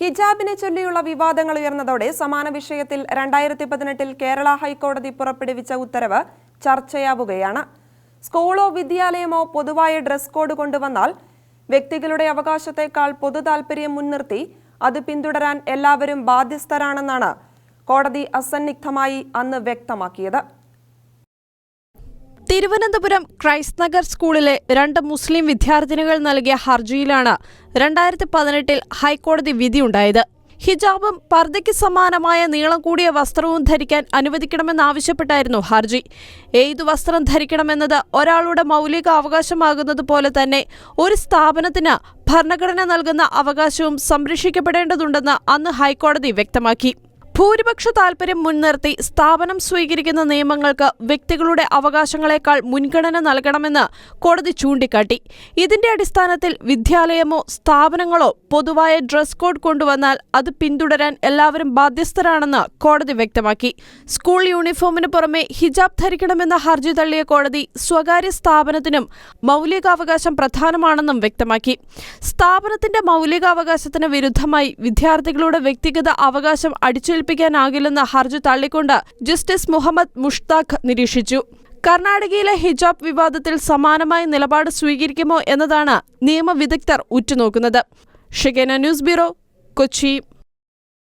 ഹിജാബിനെ ചൊല്ലിയുള്ള വിവാദങ്ങൾ ഉയർന്നതോടെ സമാന വിഷയത്തിൽ രണ്ടായിരത്തി പതിനെട്ടിൽ കേരള ഹൈക്കോടതി പുറപ്പെടുവിച്ച ഉത്തരവ് ചർച്ചയാവുകയാണ്. സ്കൂളോ വിദ്യാലയമോ പൊതുവായ ഡ്രസ് കോഡ് കൊണ്ടുവന്നാൽ വ്യക്തികളുടെ അവകാശത്തെക്കാൾ പൊതു താൽപര്യം മുൻനിർത്തി അത് പിന്തുടരാൻ എല്ലാവരും ബാധ്യസ്ഥരാണെന്നാണ് കോടതി അസന്നിഗ്ധമായി അന്ന് വ്യക്തമാക്കിയത്. തിരുവനന്തപുരം ക്രൈസ്റ്റ് നഗർ സ്കൂളിലെ രണ്ട് മുസ്ലിം വിദ്യാർത്ഥിനികൾ നൽകിയ ഹർജിയിലാണ് രണ്ടായിരത്തി പതിനെട്ടിൽ ഹൈക്കോടതി വിധിയുണ്ടായത് ഹിജാബും പർദ്ദയ്ക്ക് സമാനമായ നീളം കൂടിയ വസ്ത്രവും ധരിക്കാൻ അനുവദിക്കണമെന്നാവശ്യപ്പെട്ടായിരുന്നു ഹർജി. ഏതു വസ്ത്രം ധരിക്കണമെന്നത് ഒരാളുടെ മൗലിക അവകാശമാകുന്നത് പോലെ തന്നെ ഒരു സ്ഥാപനത്തിന് ഭരണഘടന നൽകുന്ന അവകാശവും സംരക്ഷിക്കപ്പെടേണ്ടതുണ്ടെന്ന് അന്ന് ഹൈക്കോടതി വ്യക്തമാക്കി. ഭൂരിപക്ഷ താൽപര്യം മുൻനിർത്തി സ്ഥാപനം സ്വീകരിക്കുന്ന നിയമങ്ങൾക്ക് വ്യക്തികളുടെ അവകാശങ്ങളെക്കാൾ മുൻഗണന നൽകണമെന്ന് കോടതി ചൂണ്ടിക്കാട്ടി. ഇതിന്റെ അടിസ്ഥാനത്തിൽ വിദ്യാലയമോ സ്ഥാപനങ്ങളോ പൊതുവായ ഡ്രസ് കോഡ് കൊണ്ടുവന്നാൽ അത് പിന്തുടരാൻ എല്ലാവരും ബാധ്യസ്ഥരാണെന്ന് കോടതി വ്യക്തമാക്കി. സ്കൂൾ യൂണിഫോമിന് പുറമെ ഹിജാബ് ധരിക്കണമെന്ന ഹർജി തള്ളിയ കോടതി സ്വകാര്യ സ്ഥാപനത്തിനും മൗലികാവകാശം പ്രധാനമാണെന്നും വ്യക്തമാക്കി. സ്ഥാപനത്തിന്റെ മൗലികാവകാശത്തിന് വിരുദ്ധമായി വിദ്യാർത്ഥികളുടെ വ്യക്തിഗത അവകാശം അടിച്ചേൽപ്പിക്കാനാകില്ലെന്ന ഹർജി തള്ളിക്കൊണ്ട് ജസ്റ്റിസ് മുഹമ്മദ് മുഷ്താഖ് നിരീക്ഷിച്ചു. കർണാടകയിലെ ഹിജാബ് വിവാദത്തിൽ സമാനമായ നിലപാട് സ്വീകരിക്കുമോ എന്നതാണ് നിയമവിദഗ്ധർ ഉറ്റുനോക്കുന്നത്. ഷിഗേന ന്യൂസ് ബ്യൂറോ കൊച്ചി.